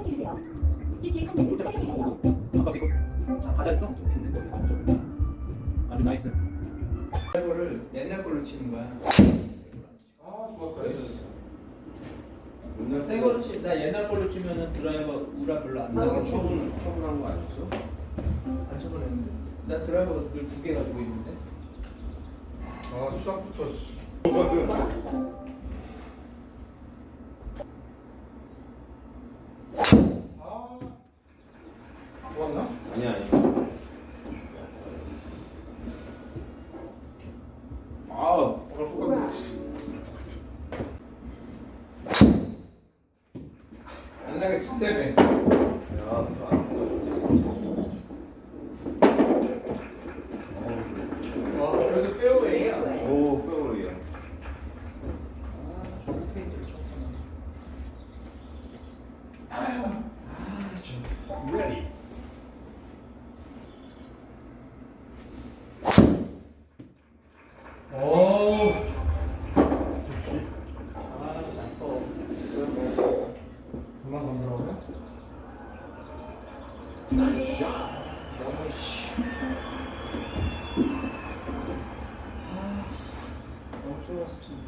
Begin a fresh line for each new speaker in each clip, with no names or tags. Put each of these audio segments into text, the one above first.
아까 이거 다 잘했어? 좋겠네 거기. 아주 나이스.
이거를 옛날 걸로 치는 거야.
아 좋았다.
나새 걸로 치, 나 옛날 걸로 치면은 드라이버 우라 별로 안
나. 처분 처분한 거 아니었어?
안 쳐보냈는데. 나 드라이버가 늘두개 가지고 있는데.
아 씨. 아 좋았나?
아니야 아니야. 아
오늘 똑같네.
안 나게 친다며.
야,
와, 그래도 페어웨이야.
오 페어웨이야.
오. 역시
아, 나빠.
그만 간다고
너무 씨. 아, 너무 좋았어 진짜.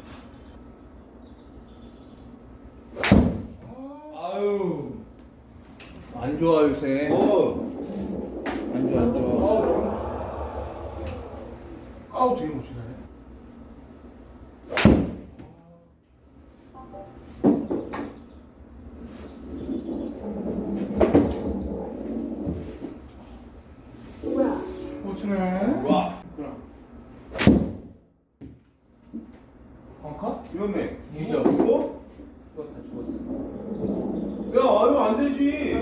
아유, 안 좋아 요새.
오.
안 좋아 안 좋아.
아우. 아우 되게 못 치네. 못 치네.
와.
그럼. 벙커?
위험해.
뒤져.
이거?
죽었다 죽었어.
야, 아유 안 되지.
야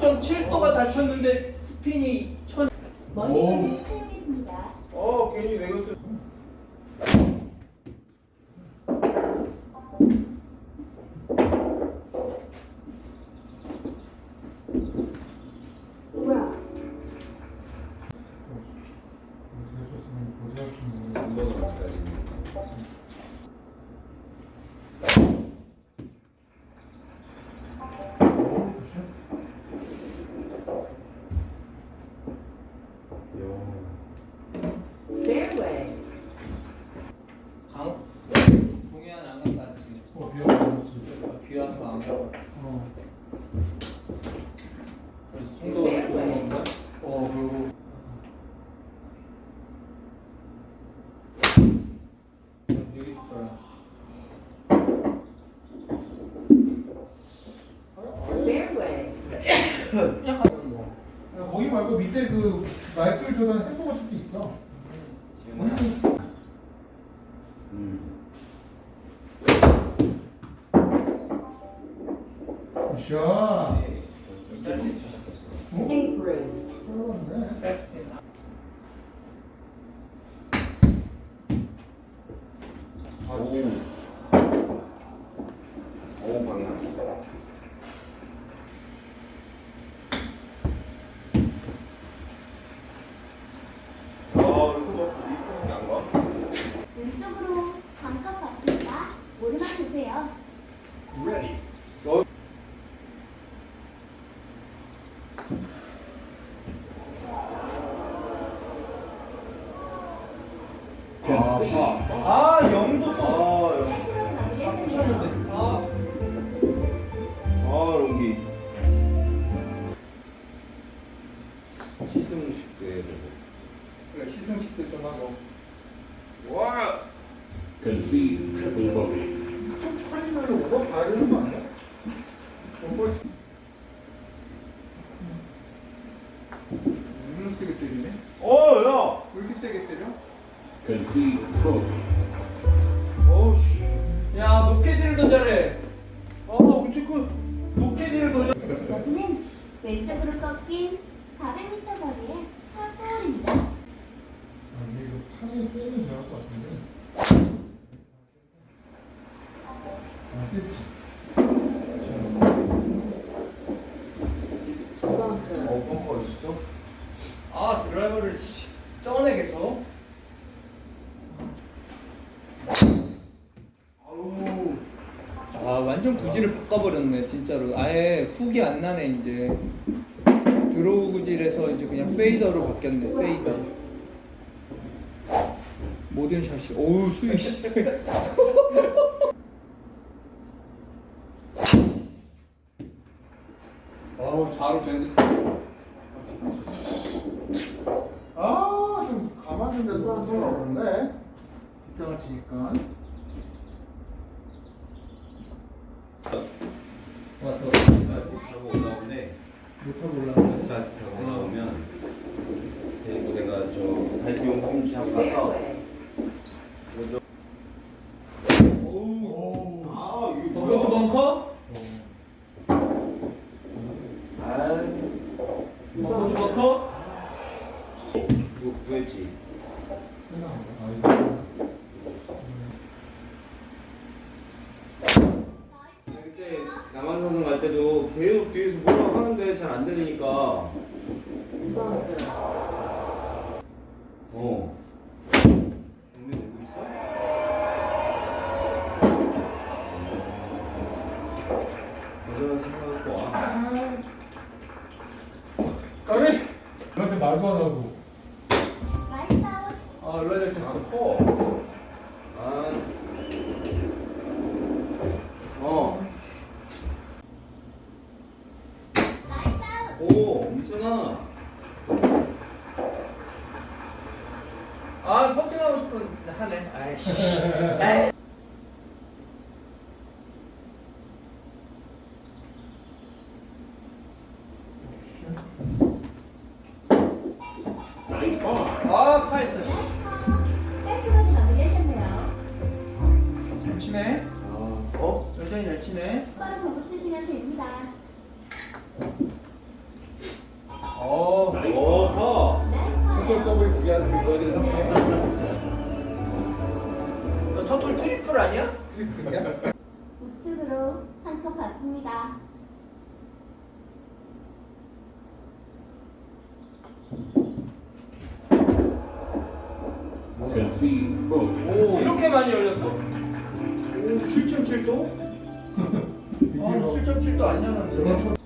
6.7도가 다쳤는데 스핀이 천.
머리카락을 사용했습니다.
어, 괜히 내가 쓰.
어떻게 쳤으면 보자 좀.
안 먹으니까.
오, 굿샷.
Fairway.
강. 동해안 안 간다 지금.
어 비어가지고.
비 와서 안 가.
어.
그래서 송도가 좋은 건가?
어 그리고.
Fairway.
가면 뭐.
야, 거기 말고 밑에 그 마이클 조던 햄버
여긴 400m 거리의 파골입니다.
완전 구질을 바꿔버렸네 진짜로. 아예 훅이 안 나네 이제. 페이더로 바뀌었네 페이더. 모든 샷이 어우 수익 씨 아우 자로 되는데
아좀 가만히 있는데 또한번 없는데. 이따가
지니까.
말도 안 하고.
아, 얼른 이렇게 고
얘기하는
그거거든. 저돌 트리플 아니야?
트리플이야?
우측으로 한 컵 받습니다.
오,
이렇게 많이 열렸어?
오, 7.7도?
아, 7.7도 안 열었는데.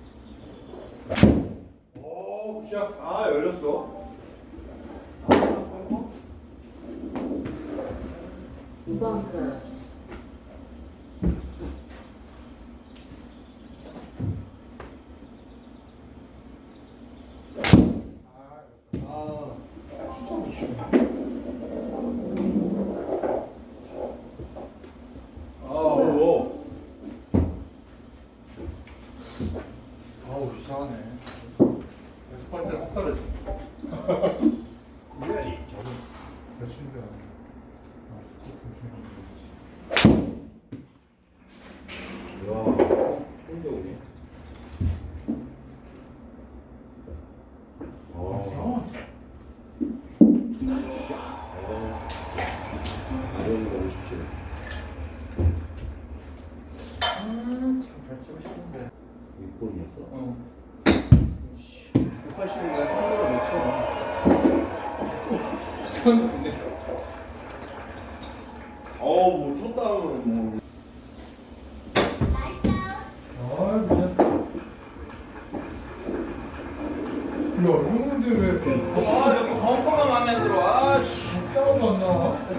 아우 이상하네. 연습할 때는 확 떨어지.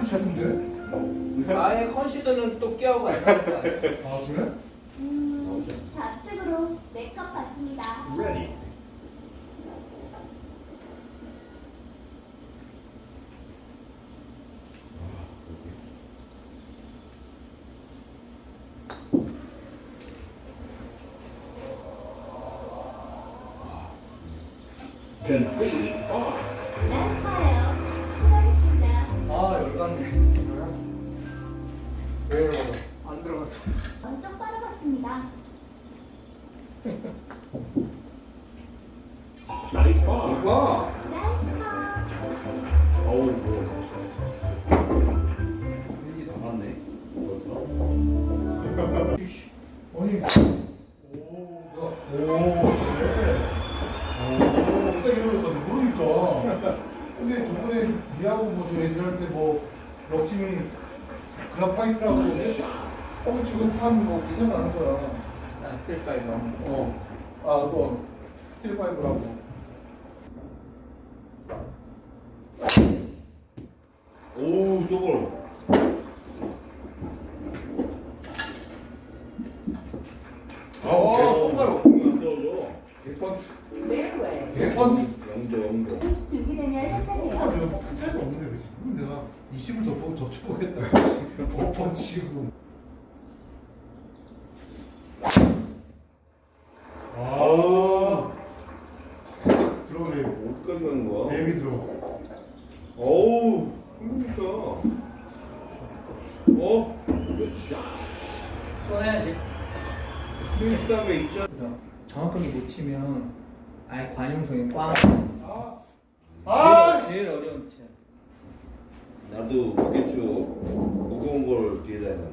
샷인데?
아예 컨시더는 또
깨어가
아 그래? 그런데 뭐 럭키미 글라 파이트라고 하는데 어 지금 판뭐 괜찮다는 거야.
난 스틸 파이브.
어. 아 그거 스틸 파이브라고.
오,
저걸. 20을 더, 보- 더 쳐보겠다. 어펀 치고. 아, 들어오네.
어디까지 가는 거야?
뱀이 들어.
어우 힘들다. 어?
Shot.
쳐내야지.
그다음에 있잖아.
정확하게 못 치면 아예 관용성이 꽝.
아, 아,
제일, 제일 어려운 채.
나도 무게추 무거운 걸 뒤에다 해놨네.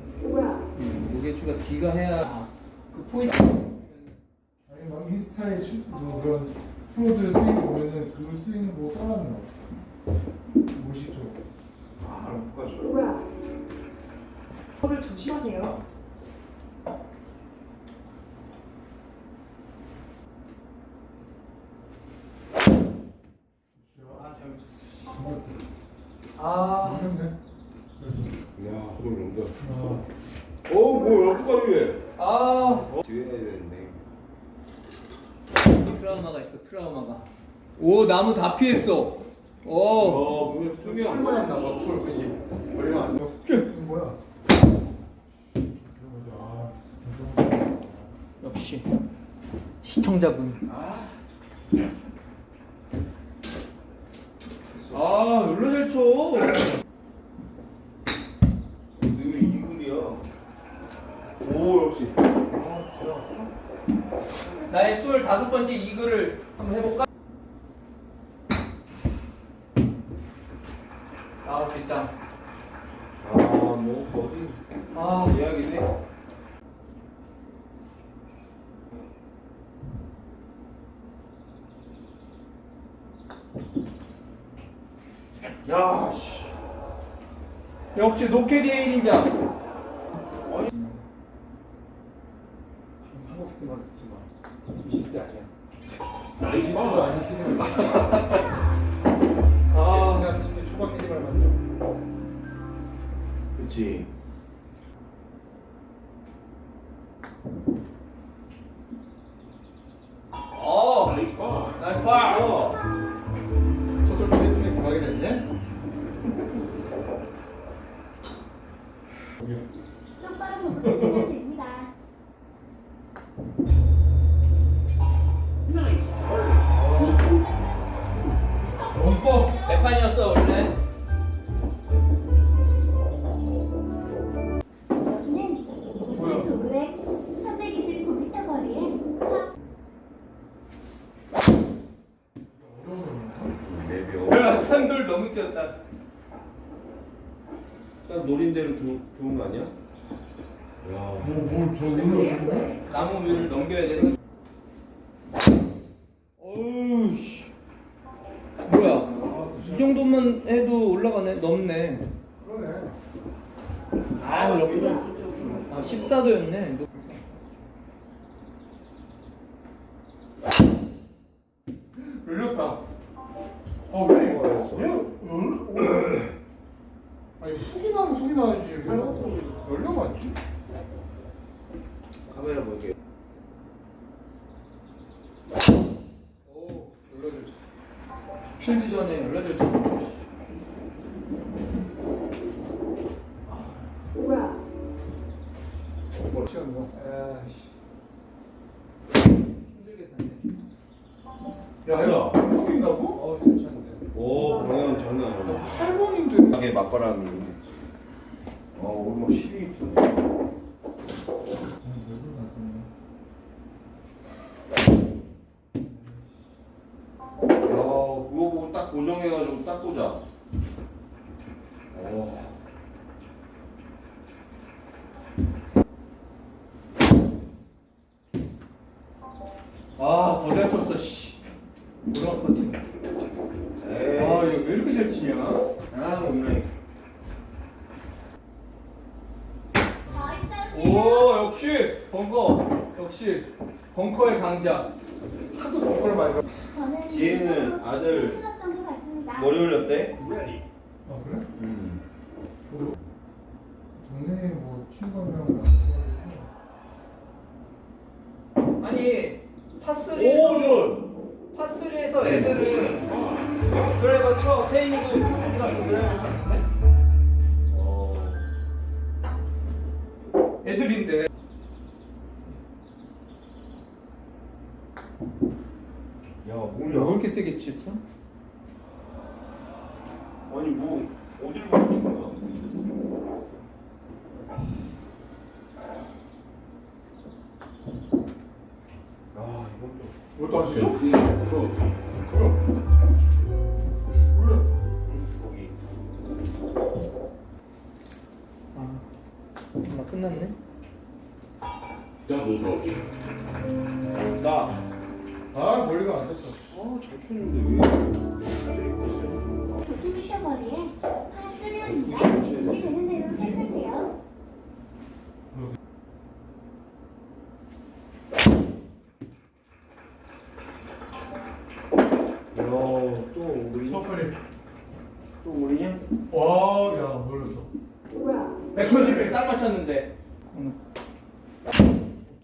음, 무게추가 뒤가 해야 그 포인트.
아니 막 인스타에 슈, 뭐 그런 프로들 스윙 보면은 그 스윙 뭐 따라하는 거. 멋있죠.
아, 못 가져.
거를 조심하세요.
아, 잘못했어. 아.
야, 그걸 넘겨.
아,
어우, 뭐 왜?
아.
뒤에 해야 되는데.
트라우마가 있어, 트라우마가. 오, 나무 다 피했어. 오.
어, 그게 투명.
풀만 나가 풀 그지. 머리가 안 돼.
쭉.
뭐야? 아.
역시 시청자분.
아,
아, 놀러 잘 쳐.
이거 이글이야. 오, 역시.
아?
나의 스물다섯 번째 이글을 한번 해볼까? 아, 됐다.
아, 뭐 거기
아,
이야기네. 야, 씨.
역시 노캐디의 1인자.
한국 스티만 듣지 마. 20대 아니야.
Nice
20대도
ball.
아닌 캐디말 맞아.
아,
그냥 20대 초반 캐디말 맞아.
그치.
탄돌 너무 뛰었다.
딱 노린 대로 조, 좋은 거 아니야? 야.
뭐, 뭘, 저 올려주는 거야?
나무 위를 넘겨야 되는. 어우 씨. 뭐야? 이 정도만 해도 올라가네. 넘네.
그러네.
아, 이렇게. 아, 14도였네.
열렸다. 아, 왜 이거? 왜? 열? 아니, 훅이 나면 훅이 나야지. 왜 열려맞지?
카메라 볼게.
오, 연락을 쳐. 필드 전에 연락을 쳐.
뭐, 시간 뭐.
힘들게.
야, 야, 8번인다고?
어우, 괜찮은데.
오, 방향 장난 아니야.
8번인데.
가게 맞바람이. 어, 오늘 막 12m. 야, 그거 보고 딱 고정해가지고 딱 보자. 어.
아, 더 잘 쳤어, 씨. 오르막 퍼팅.
에이.
아, 이거 왜 이렇게 잘 치냐?
아, 오늘.
더 있어주세요.
오, 역시! 번거. 역시 벙커의 강자.
하도 덩크를 많이 가.
저는
지혜는 아들
클럽 정도 갔습니다.
머리 올렸대?
Ready.
아 그래?
음.
동네에 뭐 친구 한 명을 안
아니 파3에서
오,
파3에서 애들은 드라이버 쳐 테이니도 파3 가서 드라이버 쳤는데
어.
애들인데 왜
뭐냐?
이렇게 세게 치죠?
아니 뭐 어디를 가고 싶은 거야? 아 이건 또
이것도 안 씻어? 그래. 그래.
거기
아, 나 끝났네.
Double bogey.
나.
아 멀리가 안 됐어.
아잘 쳤는데 왜?
도심 미션거리에 파스리온입니다. 준비되는 대로 시작하세요.
야또 오르냐?
서클이.
또 오르냐?
와, 야 몰랐어.
190에 딱 맞췄는데.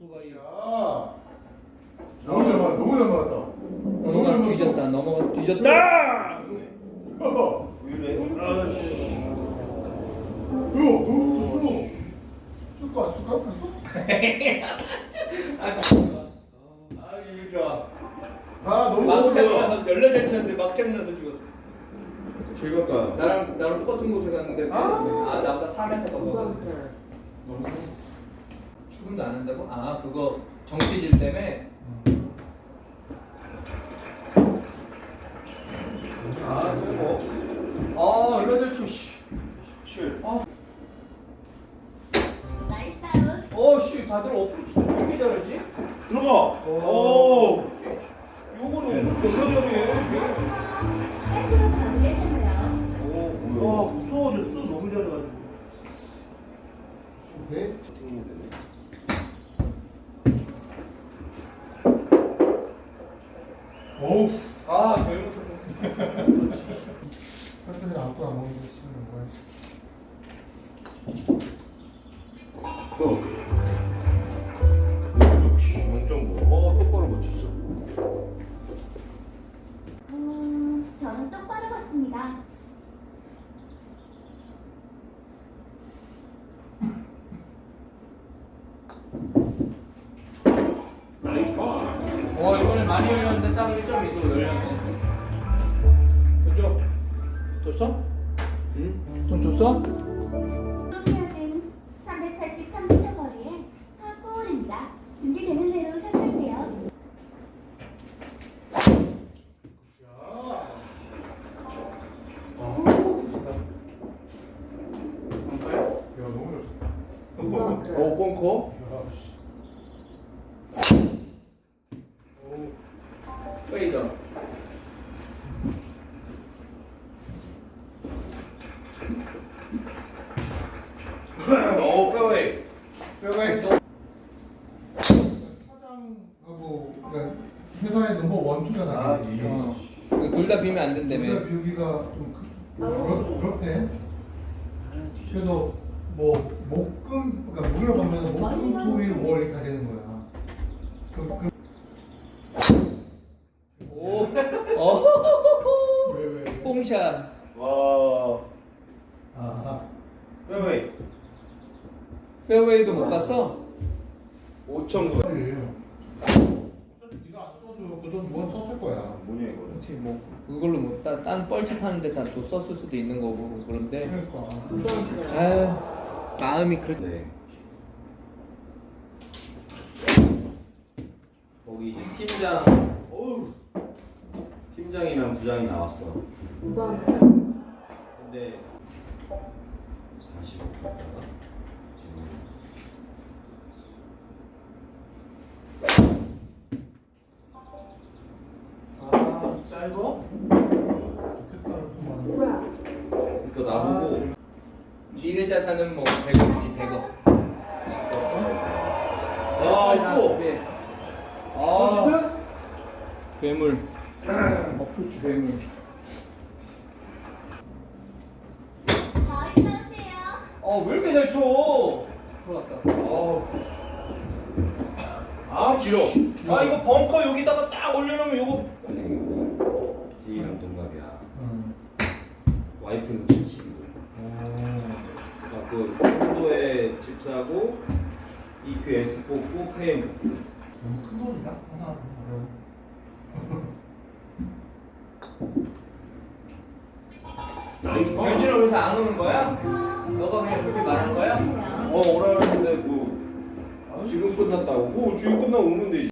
오토바이.
야. 너무 잘 맞, 너무 잘 맞았다.
넘어가 뒤졌다. 넘어가 뒤졌다.
왜 이래? 아씨.
야, 너무 좋았어. 쑥가, 쑥가, 쑥.
아, 좋아. 아, 이거 좋아.
아, 너무
막장
좋아.
나서 열여덟 쳤는데 막장 나서 죽었어.
즐겁다.
나랑 나랑 똑같은 곳에 갔는데
아.
아 나보다 4m 더 먹어.
너무 좋았어.
출근도 안 한다고? 아 그거 정치질 때문에.
아 저거.
아 열여덟 초 씨.
17.
나이스 아웃.
어씨 다들 어프로치도 왜 이렇게 잘하지?
들어가. 오. 요거는
마무리했네요.
오, 와 무서워졌어. 너무 잘해가지고.
네? 어우.
아 제일 못했네.
사람들이 아무도 안 먹는 거 싫은 거야.
Bogey.
딱 1.2도 열렸네. 그죠? 줬어?
응?
돈 줬어?
프로피아는 383m 거리에 팝볼입니다. 준비되는 대로 시작하세요.
야. 야, 너무 좋다.
어 벙커?
야, 씨.
페이더.
어 페어웨이.
페어웨이. 사장하고 그러니까 회사의 넘버 원 투자가
아,
아니지.
어. 둘다 비면 안 된다며.
우리가 비우기가 좀 그, 그렇, 그렇대. 그래서 뭐 목금 그러니까 무려 보면 목금 토일 월 이렇게 되는 거야. 그럼 그,
오. 어.
왜 왜?
뽕샷.
와.
아,
페어웨이.
페어웨이도 못 갔어?
5.9.
어차피 네가 안 써도 그돈 누가 썼을 거야.
뭐냐 이거?
그렇지 뭐 그걸로 뭐 딴 뻘차 타는데 다 또 썼을 수도 있는 거고 그런데
그러니까.
아유 마음이 그렇.
네. 거기 이제 팀장. 어우. 팀장이랑 부장이 나왔어. 근데 45.
하는 뭐 대거지 대거.
와 이거.
아, 아, 네. 아, 아. 괴물.
어프추 괴물. 그 콘도에 집 사고 EQS 뽑고 KM.
너무 큰 돈이다. 항상
Nice ball.
현진은 그래서 안 오는 거야? 너가 그냥 그렇게 말한 거야?
어 오라 했는데 뭐 지금 끝났다고. 뭐 지금 끝나고 오면 되지.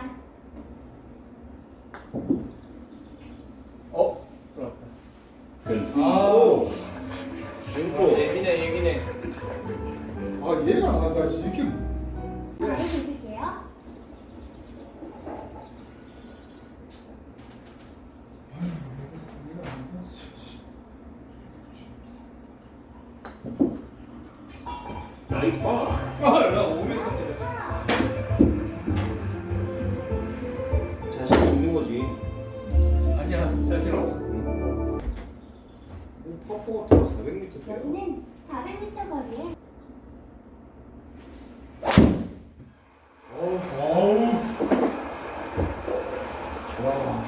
아니야, 자신 없어.
같은 거 400m 돼요.
여기는 400m 거리에
어우. 와.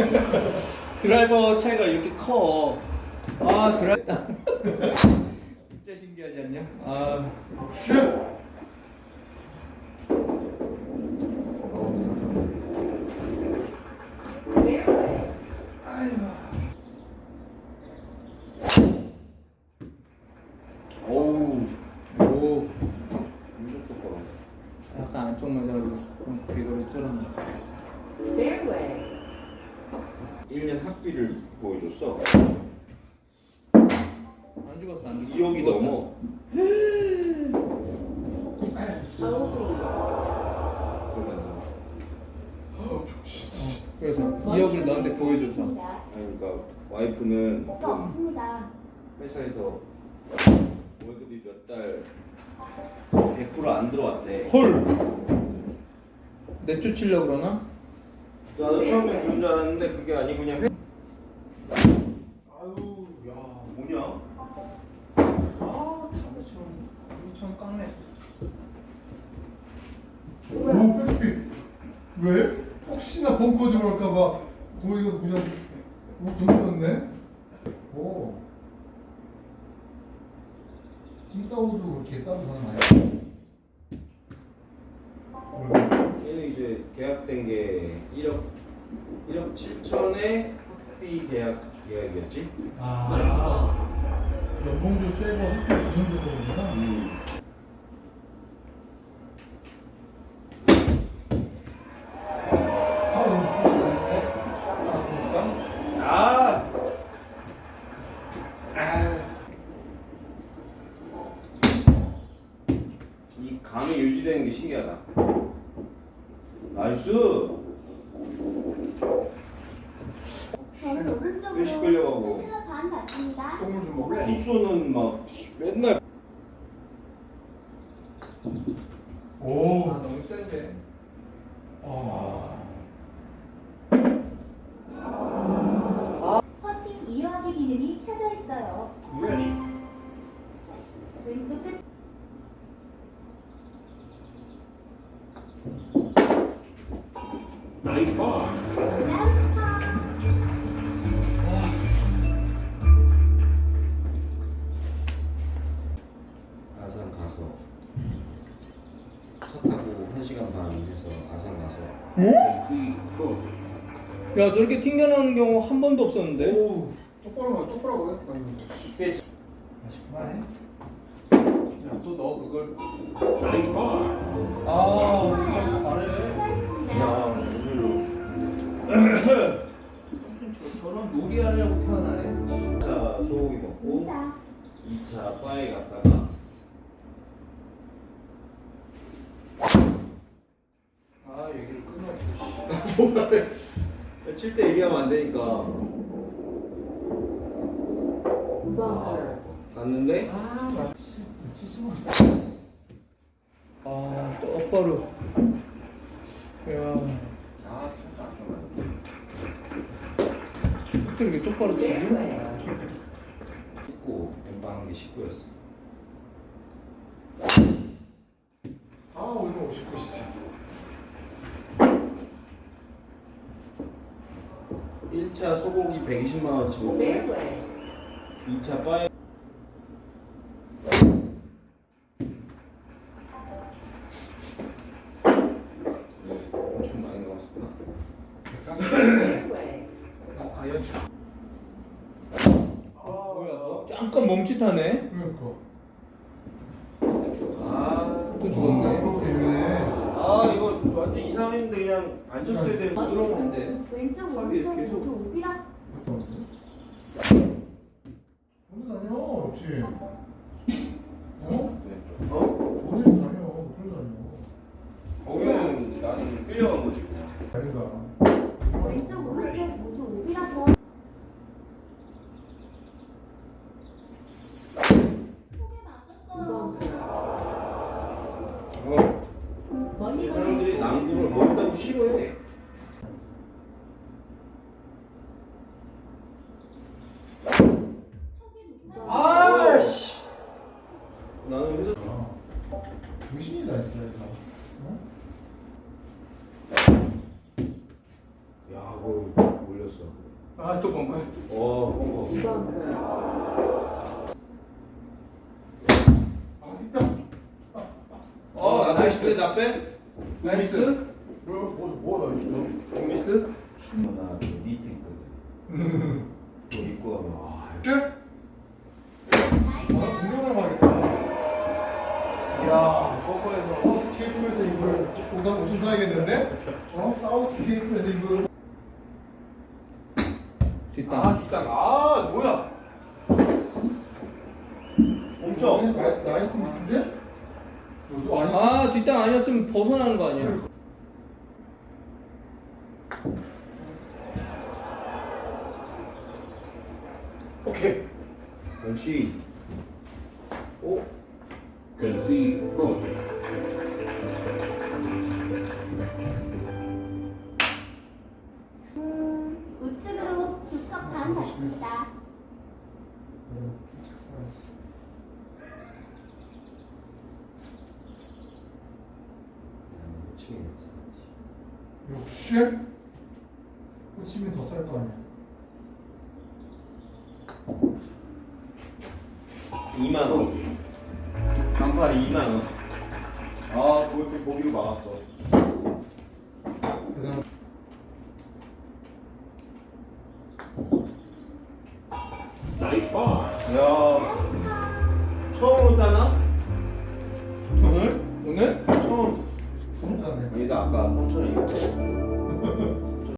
드라이버 차이가 이렇게 커. 아, 드라이버. 진짜 신기하지 않냐? 아,
쉣.
어우.
오.
엄청 똑바로.
약간 안쪽 맞아가지고 좀 비거리 줄었네.
1년 학비를 보여 줬어.
안 죽었어, 안 죽었어.
2억이
죽었다.
넘어. 그러면서
그래서 2억을 너한테 보여줘서.
아니, 그러니까 와이프는 거좀
없습니다.
회사에서 월급이 몇 달 100%안 들어왔대.
헐! 내쫓으려고 그러나?
나도 처음에 그런 줄 알았는데 그게 아니고 그냥 회... 아유, 야, 뭐냐?
아, 담배처럼, 담배처럼 깎네.
오 백스피. 왜? 혹시나 벙커 들어갈까봐 거기가 그냥 뭐 돌렸네. 오. 찐따오도 이렇게 따로 가는 거야?
얘는 이제 계약된 게 1억 1억 7천에 학비 계약 계약이었지?
아. 연봉도 세고 학교 주선도.
음.
아우. 알았으니까.
아! 아. 이 감이 유지되는 게 신기하다. 나이스!
저는 오른쪽으로
몇시 끌려가고.
하나 반 받습니다.
똥을 좀 먹을래?
숙소는 막 맨날
오.
아, 너무 센데.
아.
퍼팅 이용하기 켜져 있어요. 왼쪽 끝
Nice ball.
나이스 파.
아산 가서 차 타고 1시간 반 해서 아산 가서
Concede. Bogey.
야, 저렇게 튕겨나오는 경우 한 번도 없었는데?
오. 똑바로 가, 똑바로 가.
그때
맛있구만.
야, 또너 그걸.
Nice ball.
아, 잘해.
그냥 오늘로
저, 저런 놀이 하려고 태어나네.
1차 소고기 먹고
입니다.
2차 바에 갔다가
아, 얘기를 끊어.
칠때 얘기하면 안 되니까 아, 갔는데
아. 아, 또 똑바로. 야,
아 진짜 안 좋아요.
어떻게 이렇게 똑바로 치지?
19 왼방한 게 19였어.
아 오늘 59 진짜
1차 소고기 120만 원 치고 2차 빠에 엄청 많이 나왔구나.
아 아연차
뭐야, 뭐 잠깐 멈칫하네.
그러니까
아,
또 죽었네.
그렇게 되네
아 이거 완전 이상했는데 그냥 안 쳤어야 되는
부드러운데.
왼쪽
빨리
오른쪽
계속.
모두 오비라.
역시 어?
어?
오늘 다녀 오늘 다녀
거기는 나는 끌려간 거지 그냥.
아닌가
왼쪽 오른쪽 모두 오비라서. 속에 맞았어요.
어. 이 사람들이 남구를 멀다고 싫어해.
아씨.
나는 회사
아, 정신이다 진짜 이거 어?
야, 그거 몰렸어.
아, 또 뭔가.
어,
아 됐다
어,
나
나이스.
나 빼?
나이스.
미스?
뭐야 뭐뭐나 있어
미스? 나그 밑에 있거든. 또 입고 가면 아,
쟤? 아 분명히 가야겠다
야, 벙커에서
사우스 케이프에서 이걸 공사 오줌 사야겠는데? 어? 사우스 케이프에서 이걸
뒷땅.
아, 뒷땅. 아, 뭐야? 멈춰.
나이스 나이스 미스인데? 아니
아, 뒷땅 아니었으면 벗어나는 거 아니야?
오케이. 그렇지. 오,
Concede.
반 갔습니다.
치면
역시? 꽂히면 더 쌀 거 아니야